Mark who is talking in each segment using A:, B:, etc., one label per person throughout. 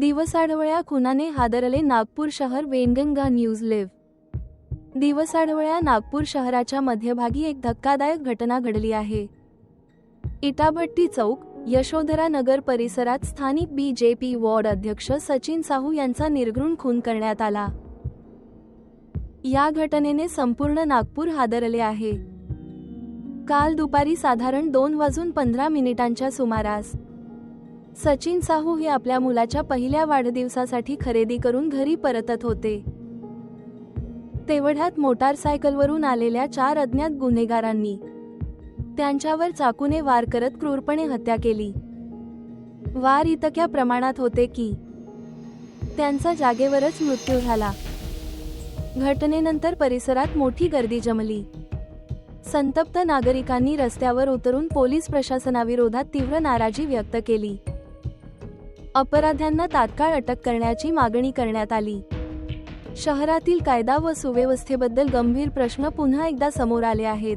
A: दिवसाढवळ्या खुनाने हादरले नागपूर शहर Wainganga news live. दिवसाढवळ्या नागपूर शहराच्या मध्यभागी एक धक्कादायक घटना घडली आहे. इटाभट्टी चौक यशोधरा नगर परिसरात स्थानिक बी जे पी वॉर्ड अध्यक्ष सचिन साहू यांचा निर्घृण खून करण्यात आला. या घटनेने संपूर्ण नागपूर हादरले आहे. काल दुपारी साधारण दोन वाजून पंधरा मिनिटांच्या सुमारास सचिन साहू हे आपल्या मुलाच्या पहिल्या वाढदिवसासाठी खरेदी करून घरी परतत होते. तेवढ्यात मोटारसायकलवरून आलेल्या चार अज्ञात गुन्हेगारांनी त्यांच्यावर चाकूने वार करत क्रूरपणे हत्या केली. वार इतक्या प्रमाणात होते की त्यांचा जागेवरच मृत्यू झाला. घटनेनंतर परिसरात मोठी गर्दी जमली. संतप्त नागरिकांनी रस्त्यावर उतरून पोलीस प्रशासनाविरोधात तीव्र नाराजी व्यक्त केली. अपराध्यांना तात्काळ अटक करण्याची मागणी करण्यात आली. शहरातील कायदा व सुव्यवस्थेबद्दल गंभीर प्रश्न पुन्हा एकदा समोर आले आहेत.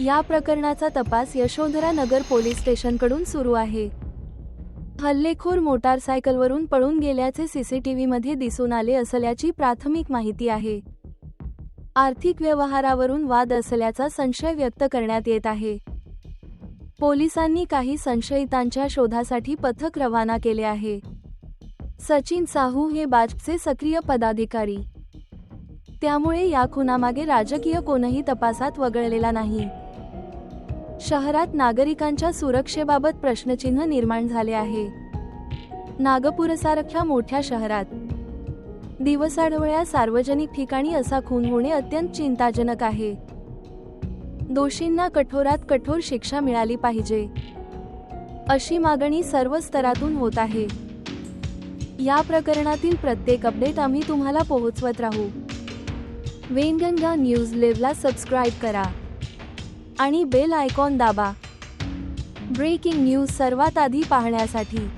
A: या प्रकरणाचा तपास यशोधरा नगर पोलीस स्टेशनकडून सुरू आहे. हल्लेखोर मोटारसायकलवरून पळून गेल्याचे सीसीटीव्हीमध्ये दिसून आले असल्याची प्राथमिक माहिती आहे. आर्थिक व्यवहारावरून वाद असल्याचा संशय व्यक्त करण्यात येत आहे. पोलिसांनी काही संशयितांच्या शोधासाठी पथक रवाना केले आहे. सचिन साहू हे भाजपचे सक्रिय पदाधिकारी. त्यामुळे या खुनामागे राजकीय कोणही तपासात वगळलेला नाही. शहरात नागरिकांच्या सुरक्षेबाबत प्रश्नचिन्ह निर्माण झाले आहे. नागपूरसारख्या मोठ्या शहरात. दिवसाढवळ्या सार्वजनिक ठिकाणी असा खून होणे अत्यंत चिंताजनक आहे. दोषींना कठोरात कठोर शिक्षा मिळाली पाहिजे. अशी मागणी सर्व स्तरातून होत आहे. या प्रकरणातील प्रत्येक अपडेट आम्ही तुम्हाला पोहोचवत राहू. वेनगंगा न्यूज लिव्हला सबस्क्राईब करा. आणि बेल आयकॉन दाबा. ब्रेकिंग न्यूज सर्वात आधी पाहण्यासाठी.